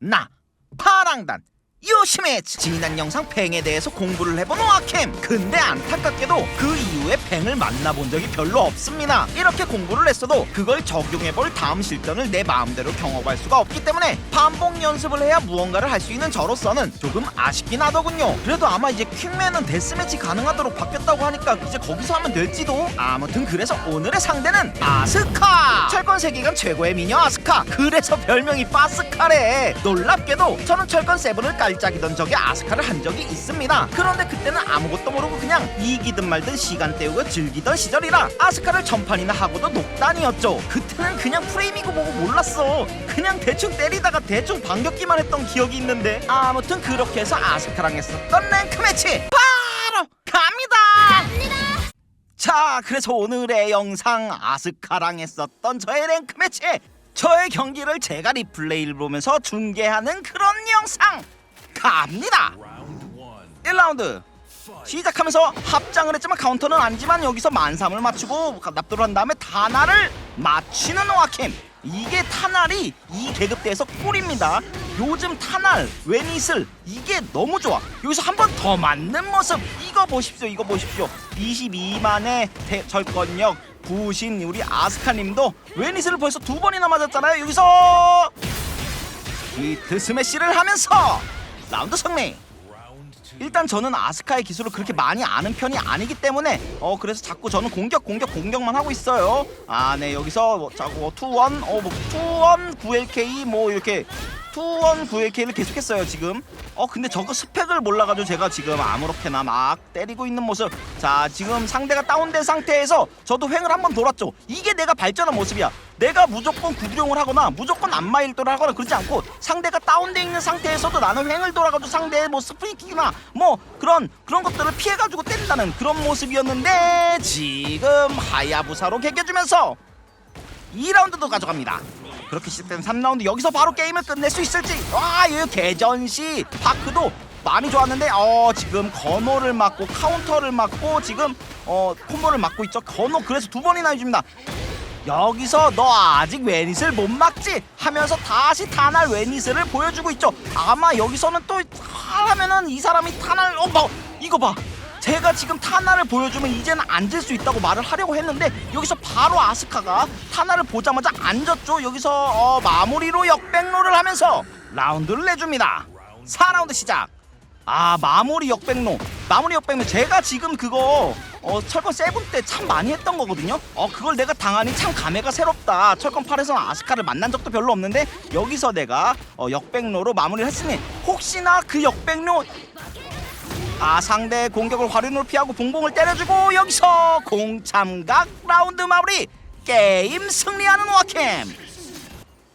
나 파랑단 요시메츠 지난 영상 뱅에 대해서 공부를 해본 오아캠. 근데 안타깝게도 그 이후에 뱅을 만나본 적이 별로 없습니다. 이렇게 공부를 했어도 그걸 적용해볼 다음 실전을 내 마음대로 경험할 수가 없기 때문에 반복 연습을 해야 무언가를 할 수 있는 저로서는 조금 아쉽긴 하더군요. 그래도 아마 이제 퀵맨은 데스매치 가능하도록 바뀌었다고 하니까 이제 거기서 하면 될지도. 아무튼 그래서 오늘의 상대는 아스카! 철권 세계관 최고의 미녀 아스카. 그래서 별명이 빠스카래. 놀랍게도 저는 철권 세븐을 깔 짝이던 적에 아스카를 한 적이 있습니다. 그런데 그때는 아무것도 모르고 그냥 이기든 말든 시간 때우고 즐기던 시절이라 아스카를 전판이나 하고도 녹단이었죠. 그때는 그냥 프레임이고 뭐고 몰랐어. 그냥 대충 때리다가 대충 반격기만 했던 기억이 있는데 아무튼 그렇게 해서 아스카랑 했었던 랭크 매치 바로 갑니다! 자, 그래서 오늘의 영상 아스카랑 했었던 저의 랭크 매치! 저의 경기를 제가 리플레이를 보면서 중계하는 그런 영상 갑니다. 1라운드. 시작하면서 합장을 했지만 카운터는 아니지만 여기서 만삼을 맞추고 납도를 한 다음에 타나를 맞추는 와캠 이게 타날이 이 계급대에서 꿀입니다. 요즘 타날, 웨니슬 이게 너무 좋아. 여기서 한 번 더 맞는 모습. 이거 보십시오 이거 보십시오. 22만의 철권력. 부신 우리 아스카님도 웨니슬을 벌써 두 번이나 맞았잖아요. 여기서 히트 스매시를 하면서 라운드 승리. 일단 저는 아스카의 기술을 그렇게 많이 아는 편이 아니기 때문에 어 그래서 자꾸 저는 공격 공격 공격만 하고 있어요. 아 네 여기서 뭐, 자 뭐, 투원 어뭐 투원 9LK 뭐 이렇게 투원 9LK를 계속했어요 지금. 어 근데 저거 스펙을 몰라가지고 제가 지금 아무렇게나 막 때리고 있는 모습. 자 지금 상대가 다운된 상태에서 저도 횡을 한번 돌았죠. 이게 내가 발전한 모습이야 내가 무조건 구두용을 하거나 무조건 안마 일도를 하거나 그러지 않고 상대가 다운돼 있는 상태에서도 나는 횡을 돌아가지고 상대의 뭐 스프링킥이나 뭐 그런 그런 것들을 피해가지고 때린다는 그런 모습이었는데 지금 하야부사로 개겨주면서 2라운드도 가져갑니다. 그렇게 시작된 3라운드 여기서 바로 게임을 끝낼 수 있을지. 와이 개전시 파크도 많이 좋았는데 어 지금 건호를 맞고 카운터를 맞고 지금 어 콤보를 맞고 있죠. 건호 그래서 두 번이나 해줍니다 여기서 너 아직 웨닛을 못 막지? 하면서 다시 타날 웨닛을 보여주고 있죠. 아마 여기서는 또 하면은 이 사람이 타날 어뭐 이거 봐. 제가 지금 타나를 보여주면 이제는 앉을 수 있다고 말을 하려고 했는데 여기서 바로 아스카가 타나를 보자마자 앉았죠. 여기서 어, 마무리로 역백로를 하면서 라운드를 내줍니다. 4라운드 시작. 아 마무리 역백로 마무리 역백로 제가 지금 그거 어, 철권 세븐 때 참 많이 했던 거거든요? 어 그걸 내가 당하니 참 감회가 새롭다. 철권 8에서 아스카를 만난 적도 별로 없는데 여기서 내가 어, 역백로로 마무리를 했으니 혹시나 그 역백로 아 상대 공격을 활용으로 피하고 봉봉을 때려주고 여기서 공참각 라운드 마무리! 게임 승리하는 와캠!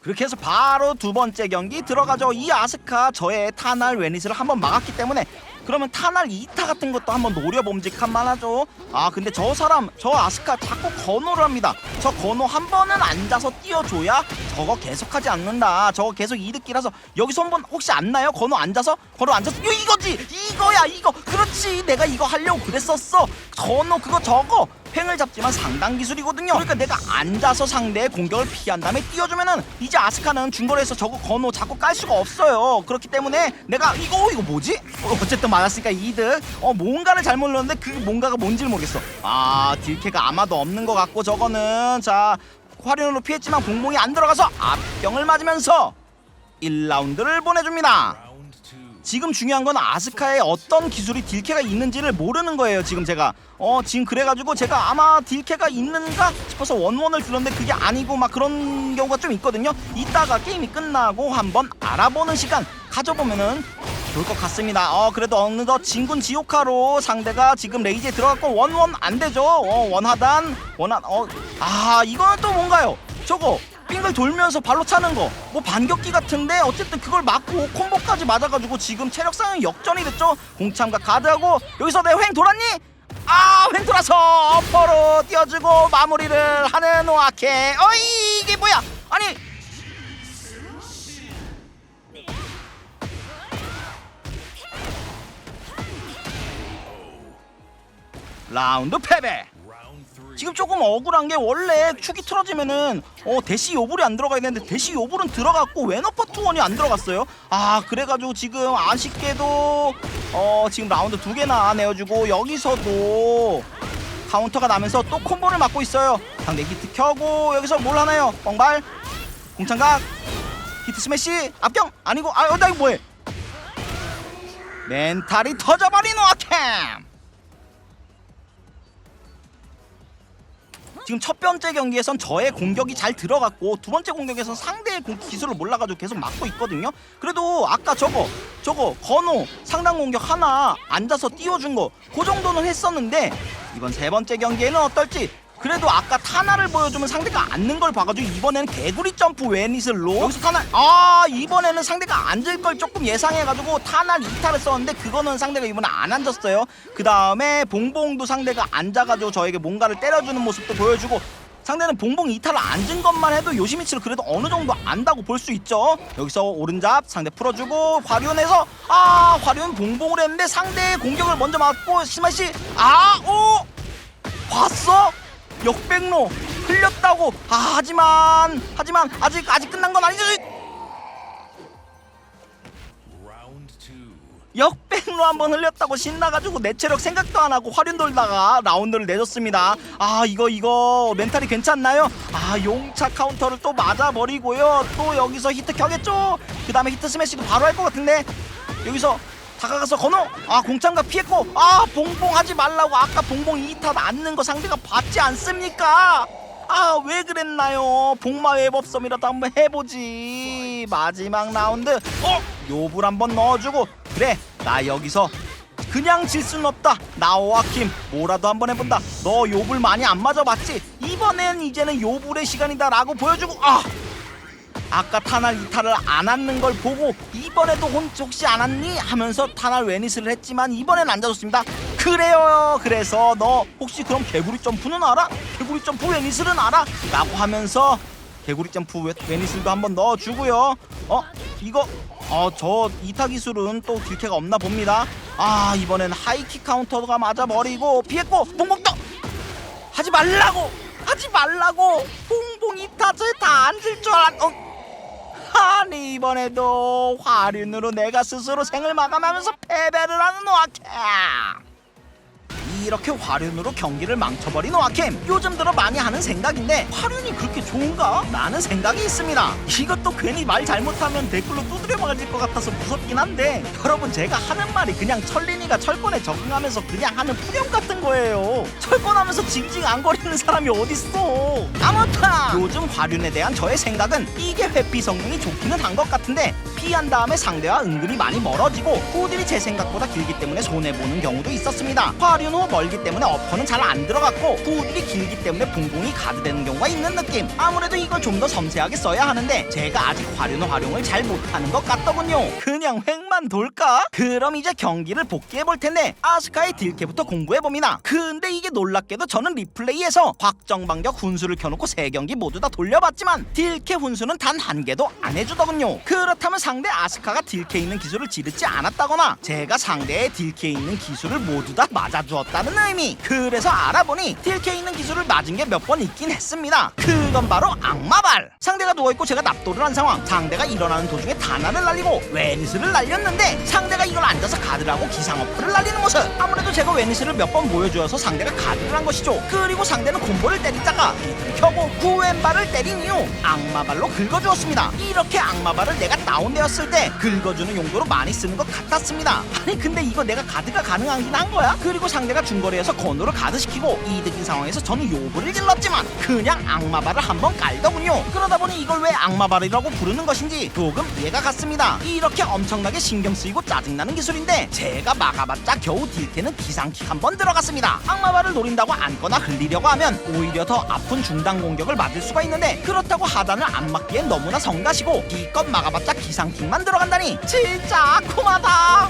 그렇게 해서 바로 두 번째 경기 들어가죠. 이 아스카 저의 타날 웨닛을 한번 막았기 때문에 그러면 타날 2타 같은 것도 한번 노려봄직한 만하죠. 아 근데 저 사람 저 아스카 자꾸 건호를 합니다. 저 건호 한 번은 앉아서 띄워줘야 저거 계속하지 않는다. 저거 계속 이득기라서 여기서 한번 혹시 안 나요? 건호 앉아서? 건호 앉아서? 이거 이거지! 이거야 이거! 그렇지! 내가 이거 하려고 그랬었어. 건호 그거 저거! 팽을 잡지만 상당 기술이거든요. 그러니까 내가 앉아서 상대의 공격을 피한 다음에 띄워주면은 이제 아스카는 중거리에서 저거 건호 자꾸 깔 수가 없어요. 그렇기 때문에 내가 이거 이거 뭐지? 어, 어쨌든 맞았으니까 이득. 어 뭔가를 잘못 눌렀는데 그 뭔가가 뭔지를 모르겠어. 아 딜캐가 아마도 없는 것 같고 저거는 자 화륜으로 피했지만 공봉이 안 들어가서 앞병을 맞으면서 1라운드를 보내줍니다. 지금 중요한 건 아스카의 어떤 기술이 딜캐가 있는지를 모르는 거예요 지금 제가 어 지금 그래가지고 제가 아마 딜캐가 있는가 싶어서 원원을 들었는데 그게 아니고 막 그런 경우가 좀 있거든요 이따가 게임이 끝나고 한번 알아보는 시간 가져보면은 좋을 것 같습니다. 어 그래도 어느덧 진군 지옥카로 상대가 지금 레이즈에 들어갔고 원원 안 되죠? 어 원하단 원한 어아 이거는 또 뭔가요? 저거 빙글 돌면서 발로 차는 거. 뭐 반격기 같은데 어쨌든 그걸 맞고 콤보까지 맞아가지고 지금 체력상은 역전이 됐죠? 공참과 가드하고 여기서 내 횡 돌았니? 아 횡 돌아서 어퍼로 띄워주고 마무리를 하는 오아케. 어이 이게 뭐야 라운드 패배 지금 조금 억울한 게 원래 축이 틀어지면은 어 대시 요불이 안 들어가야 되는데 대시 요불은 들어갔고 웬어퍼 투원이 안 들어갔어요. 아 그래가지고 지금 아쉽게도 어 지금 라운드 두 개나 내어주고 여기서도 카운터가 나면서 또 콤보를 맞고 있어요. 상대 히트 켜고 여기서 뭘 하나요? 뻥발 공창각 히트 스매시 앞경 아니고 아나 이거 뭐해? 멘탈이 터져버린 와캠. 지금 첫 번째 경기에선 저의 공격이 잘 들어갔고 두 번째 공격에선 상대의 공- 기술을 몰라가지고 계속 막고 있거든요. 그래도 아까 저거 저거 건호 상당 공격 하나 앉아서 띄워준 거 그 정도는 했었는데 이번 세 번째 경기에는 어떨지 그래도 아까 타나를 보여주면 상대가 앉는 걸 봐가지고 이번에는 개구리 점프 웨니슬로 여기서 타나 아 이번에는 상대가 앉을 걸 조금 예상해가지고 타나 이타를 썼는데 그거는 상대가 이번에 안 앉았어요 그 다음에 봉봉도 상대가 앉아가지고 저에게 뭔가를 때려주는 모습도 보여주고 상대는 봉봉 이타를 앉은 것만 해도 요시미치를 그래도 어느 정도 안다고 볼 수 있죠. 여기서 오른잡 상대 풀어주고 화륜에서 아 화륜 봉봉을 했는데 상대의 공격을 먼저 맞고 스마시 아오 봤어? 역백로 흘렸다고 아 하지만 하지만 아직 아직 끝난 건 two. 역백로 한번 흘렸다고 신나가지고 내 체력 생각도 안 하고 화륜 돌다가 라운드를 내줬습니다 아 이거 이거 멘탈이 괜찮나요? 아 용차 카운터를 또 맞아버리고요 또 여기서 히트 켜겠죠? 그 다음에 히트 스매시도 바로 할 것 같은데 여기서 다가가서 건호 아 공창가 피했고 아 봉봉 하지 말라고 아까 봉봉 2타 맞는 거 상대가 봤지 않습니까? 아 왜 그랬나요? 복마 외법섬이라도 한번 해보지 마지막 라운드 어? 요불 한번 넣어주고 그래 나 여기서 그냥 질 수는 없다 나오아킴 뭐라도 한번 해본다 너 요불 많이 안 맞아봤지? 이번엔 이제는 요불의 시간이다 라고 보여주고 아 아까 타날 이탈을 안 하는 걸 보고 이번에도 혼 혹시 안 왔니 하면서 타날 웨니스를 했지만 이번엔 안 잡았습니다. 그래요. 그래서 너 혹시 그럼 개구리 점프는 알아? 개구리 점프 웨니스는 알아? 라고 하면서 개구리 점프 웨- 웨니스도 한번 넣어주고요. 어 이거 어 저 이타 기술은 또 딜캐가 없나 봅니다. 아 이번엔 하이킥 카운터가 맞아버리고 피했고 봉봉도 하지 말라고 하지 말라고 봉봉 이타 저에 다 앉을 줄 알았 어. 아니 이번에도 화륜으로 내가 스스로 생을 마감하면서 패배를 하는 노아캠 이렇게 화륜으로 경기를 망쳐버린 노아캠 요즘 들어 많이 하는 생각인데 화륜이 그렇게 좋은가? 라는 생각이 있습니다. 이것도 괜히 말 잘못하면 댓글로 두드려 맞을 것 같아서 무섭긴 한데 여러분 제가 하는 말이 그냥 천린이가 철권에 적응하면서 그냥 하는 푸념 같은 거예요. 철권하면서 징징 안 거리는 사람이 어딨어? 아무튼 요즘 화륜에 대한 저의 생각은 이게 회피 성능이 좋기는 한 것 같은데 피한 다음에 상대와 은근히 많이 멀어지고 후딜이 제 생각보다 길기 때문에 손해보는 경우도 있었습니다. 화륜 후 멀기 때문에 어퍼는 잘 안 들어갔고 후딜이 길기 때문에 붕붕이 가드되는 경우가 있는 느낌. 아무래도 이걸 좀 더 섬세하게 써야 하는데 제가 아직 화륜 활용을 잘 못하는 것 같더군요. 그냥 횡만 돌까? 그럼 이제 경기를 복귀해 볼 텐데 아스카의 딜캐부터 공부해 봅니다. 근데 이게 놀랍게도 저는 리플레이에서 확정반격 훈수를 켜놓고 세 경기 모두 다 돌려봤지만 딜캐 훈수는 단 한 개도 안 해주더군요. 그렇다면 상대 아스카가 딜캐 있는 기술을 지르지 않았다거나 제가 상대의 딜캐 있는 기술을 모두 다 맞아주었다 는 의미. 그래서 알아보니 딜캐 있는 기술을 맞은 게 몇 번 있긴 했습니다. 그건 바로 악마발. 상대가 누워있고 제가 납도를 한 상황. 상대가 일어나는 도중에 다나를 날리고 웨니스를 날렸는데 상대가 이걸 앉아서 가드를 하고 기상어프를 날리는 모습. 아무래도 제가 웨니스를 몇 번 보여주어서 상대가 가드를 한 것이죠. 그리고 상대는 콤보를 때리다가 비트를 켜고 구왼발을 때린 이후 악마발로 긁어주었습니다. 이렇게 악마발을 내가 다운되었을 때 긁어주는 용도로 많이 쓰는 것 같았습니다. 아니 근데 이거 내가 가드가 가능하긴 한 거야? 그리고 상대가 중거리에서 건우를 가드시키고 이득인 상황에서 저는 요구를 질렀지만 그냥 악마발을 한번 깔더군요. 그러다 보니 이걸 왜 악마발이라고 부르는 것인지 조금 이해가 갔습니다. 이렇게 엄청나게 신경 쓰이고 짜증나는 기술인데 제가 막아봤자 겨우 딜캐는 기상킥 한번 들어갔습니다. 악마발을 노린다고 앉거나 흘리려고 하면 오히려 더 아픈 중단 공격을 맞을 수가 있는데 그렇다고 하단을 안 맞기엔 너무나 성가시고 기껏 막아봤자 기상킥만 들어간다니 진짜 아쿠마다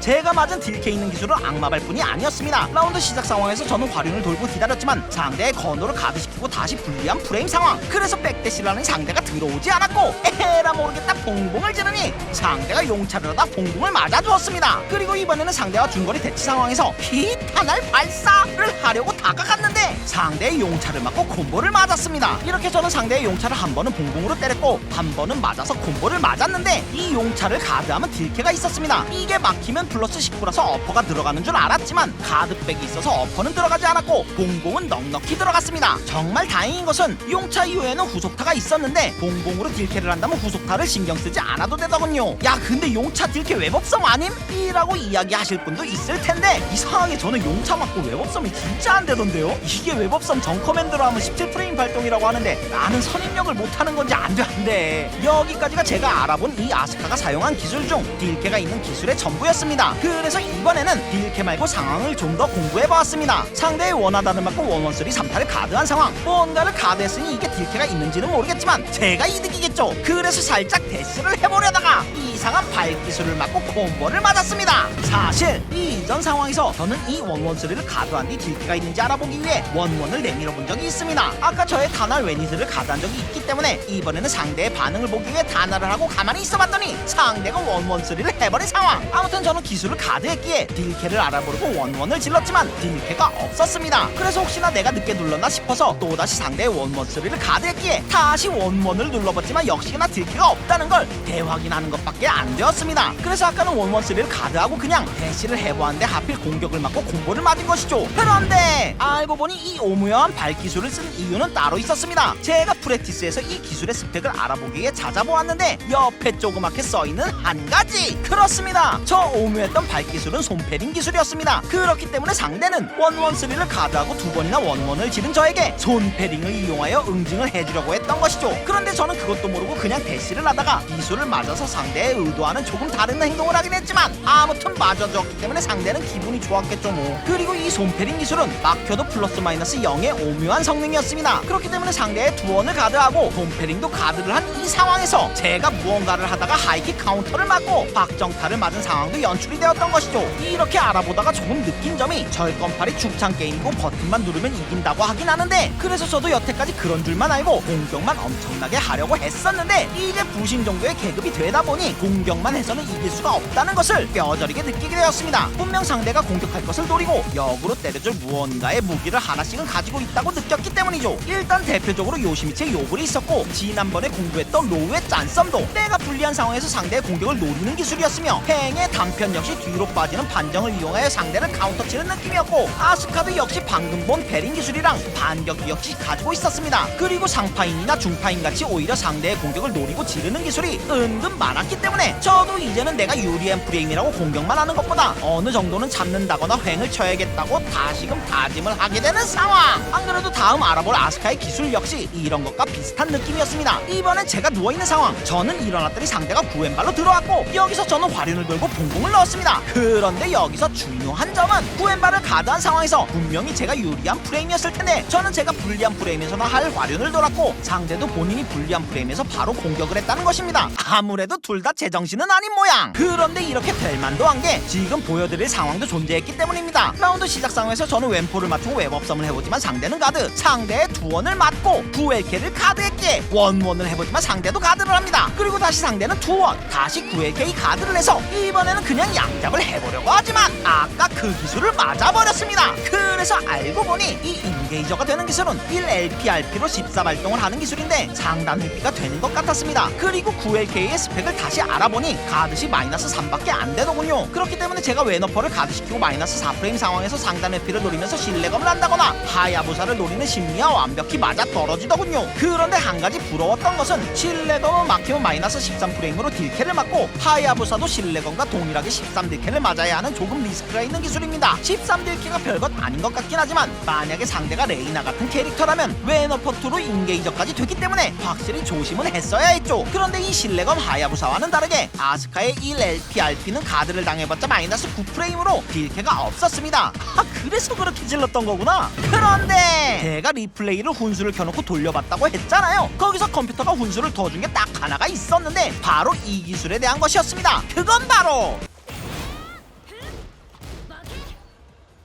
제가 맞은 딜캐 있는 기술은 악마발 뿐이 아니었습니다. 라운드 시작 상황에서 저는 화륜을 돌고 기다렸지만 상대의 건호를 가드시키고 다시 불리한 프레임 상황. 그래서 백대시를 하는 상대가 들어오지 않았고 에헤라 모르겠다 봉봉을 지르니 상대가 용차를 하다 봉봉을 맞아주었습니다. 그리고 이번에는 상대와 중거리 대치 상황에서 히타날 발사를 하려고 다가갔는데 상대의 용차를 맞고 콤보를 맞았습니다. 이렇게 저는 상대의 용차를 한 번은 봉봉으로 때렸고 한 번은 맞아서 콤보를 맞았는데 이 용차를 가드하면 딜캐가 있었습니다. 이게 막히면 플러스 19라서 어퍼가 들어가는 줄 알았지만 가드백이 있어서 어퍼는 들어가지 않았고 봉봉은 넉넉히 들어갔습니다. 정말 다행인 것은 용차 이후에는 후속타가 있었는데 봉봉으로 딜캐를 한다면 후속타를 신경 쓰지 않아도 되더군요. 야 근데 용차 딜캐 웹업성 아님? 이라고 이야기하실 분도 있을 텐데 이상하게 저는 용차 맞고 웹업성이 진짜 안 되던데요? 이게 웹업성 전 커맨드로 하면 17프레임 발동이라고 하는데 나는 선입력을 못하는 건지 안돼 안돼 여기까지가 제가 알아본 이 아스카가 사용한 기술 중 딜캐가 있는 기술의 전부였습니다 그래서 이번에는 딜캐 말고 상황을 좀 더 공부해보았습니다. 상대의 원하다를 맞고 원원쓰리 3타를 가드한 상황. 뭔가를 가드했으니 이게 딜캐가 있는지는 모르겠지만 제가 이득이겠죠. 그래서 살짝 데스를 해보려다가 이 상한 발기술을 맞고 콤보를 맞았습니다. 사실 이 이전 상황에서 저는 이 원원쓰리를 가드한 뒤 딜캐가 있는지 알아보기 위해 원원을 내밀어 본 적이 있습니다. 아까 저의 다날 웨니스를 가드한 적이 있기 때문에 이번에는 상대의 반응을 보기 위해 다날을 하고 가만히 있어봤더니 상대가 원원쓰리를 해버린 상황. 아무튼 저는 기술을 가드했기에 딜캐를 알아보려고 원원을 질렀지만 딜캐가 없었습니다. 그래서 혹시나 내가 늦게 눌렀나 싶어서 또다시 상대의 원원쓰리를 가드했기에 다시 원원을 눌러봤지만 역시나 딜캐가 없다는 걸 대확인하는 것밖에 안 되었습니다. 그래서 아까는 원원쓰리를 가드하고 그냥 대시를 해보았는데 하필 공격을 맞고 공보를 맞은 것이죠. 그런데 알고 보니 이 오묘한 발기술을 쓴 이유는 따로 있었습니다. 제가 프레티스에서 이 기술의 스펙을 알아보기에 찾아보았는데 옆에 조그맣게 써있는 한 가지! 그렇습니다. 저 오묘했던 발기술은 손패링 기술이었습니다. 그렇기 때문에 상대는 원원쓰리를 가드하고 두 번이나 원원을 지른 저에게 손패링을 이용하여 응징을 해주려고 했던 것이죠. 그런데 저는 그것도 모르고 그냥 대시를 하다가 기술을 맞아서 상대의 의도와는 조금 다른 행동을 하긴 했지만 아무튼 맞아줬기 때문에 상대는 기분이 좋았겠죠 뭐. 그리고 이 손패링 기술은 막혀도 플러스 마이너스 0의 오묘한 성능이었습니다. 그렇기 때문에 상대의 두 원을 가드하고 손패링도 가드를 한 이 상황에서 제가 무언가를 하다가 하이킥 카운터를 맞고 박정타를 맞은 상황도 연출이 되었던 것이죠. 이렇게 알아보다가 조금 느낀 점이 절건팔이 죽창 게임이고 버튼만 누르면 이긴다고 하긴 하는데 그래서 저도 여태까지 그런 줄만 알고 공격만 엄청나게 하려고 했었는데 이제 부신 정도의 계급이 되다 보니 공격만 해서는 이길 수가 없다는 것을 뼈저리게 느끼게 되었습니다. 분명 상대가 공격할 것을 노리고 역으로 때려줄 무언가의 무기를 하나씩은 가지고 있다고 느꼈기 때문이죠. 일단 대표적으로 요시미치의 요불이 있었고 지난번에 공부했던 로우의 짠썸도 내가 불리한 상황에서 상대의 공격을 노리는 기술이었으며 행의 단편 역시 뒤로 빠지는 반정을 이용하여 상대를 카운터치는 느낌이었고 아스카도 역시 방금 본 베린 기술이랑 반격 역시 가지고 있었습니다. 그리고 상파인이나 중파인 같이 오히려 상대의 공격을 노리고 지르는 기술이 은근 많았기 때문에 저도 이제는 내가 유리한 프레임이라고 공격만 하는 것보다 어느 정도는 잡는다거나 횡을 쳐야겠다고 다시금 다짐을 하게 되는 상황. 안 그래도 다음 알아볼 아스카의 기술 역시 이런 것과 비슷한 느낌이었습니다. 이번엔 제가 누워있는 상황. 저는 일어났더니 상대가 구왼발로 들어왔고 여기서 저는 화륜을 돌고 봉봉을 넣었습니다. 그런데 여기서 중요한 점은 구왼발을 가드한 상황에서 분명히 제가 유리한 프레임이었을 텐데 저는 제가 불리한 프레임에서나 할 화륜을 돌았고 상대도 본인이 불리한 프레임에서 바로 공격을 했다는 것입니다. 아무래도 둘 다 제 정신은 아닌 모양. 그런데 이렇게 될 만도 한 게 지금 보여드릴 상황도 존재했기 때문입니다. 라운드 시작 상황에서 저는 왼포를 맞추고 웹업섬을 해보지만 상대는 가드 상대의 두 원을 맞고 구엘케를 가드했기에 원원을 해보지만 상대도 가드를 합니다. 그리고 다시 상대는 두원 다시 구엘케이 가드를 해서 이번에는 그냥 양잡을 해보려고 하지만 아까 그 기술을 맞아버렸습니다. 그래서 알고 보니 이 인게이저가 되는 기술은 1LPRP로 14발동을 하는 기술인데 상단 회피가 되는 것 같았습니다. 그리고 9LK의 스펙을 다시 알아보니 가드시 마이너스 3밖에 안 되더군요. 그렇기 때문에 제가 웨너퍼를 가드시키고 마이너스 4프레임 상황에서 상단 회피를 노리면서 실내검을 한다거나 하야부사를 노리는 심리와 완벽히 맞아 떨어지더군요. 그런데 한 가지 부러웠던 것은 실내검은 막히면 마이너스 13프레임으로 딜캐를 맞고 하야부사도 실내검과 동일하게 13딜캐를 맞아야 하는 조금 리스크가 있는 기술입니다. 13딜캐가 별것 아닌 것 같긴 하지만 만약에 상대가 레이나 같은 캐릭터라면 웨너퍼2로 인게이저까지 되기 때문에 확실히 조심은 했어야 했죠. 그런데 이 실내검 하야부사와는 다르게 아스카의 1LPRP는 가드를 당해봤자 마이너스 9프레임으로 딜캐가 없었습니다. 아 그래서 그렇게 질렀던 거구나. 그런데 제가 리플레이를 훈수를 켜놓고 돌려봤다고 했잖아요. 거기서 컴퓨터가 훈수를 더 준 게 딱 하나가 있었는데 바로 이 기술에 대한 것이었습니다. 그건 바로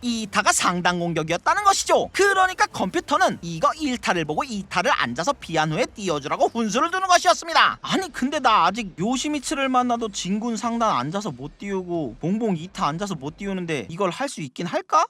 2타가 상단 공격이었다는 것이죠. 그러니까 컴퓨터는 이거 1타를 보고 2타를 앉아서 비한 후에 띄워주라고 훈수를 두는 것이었습니다. 아니 근데 나 아직 요시미츠를 만나도 진군 상단 앉아서 못 띄우고 봉봉 2타 앉아서 못 띄우는데 이걸 할 수 있긴 할까?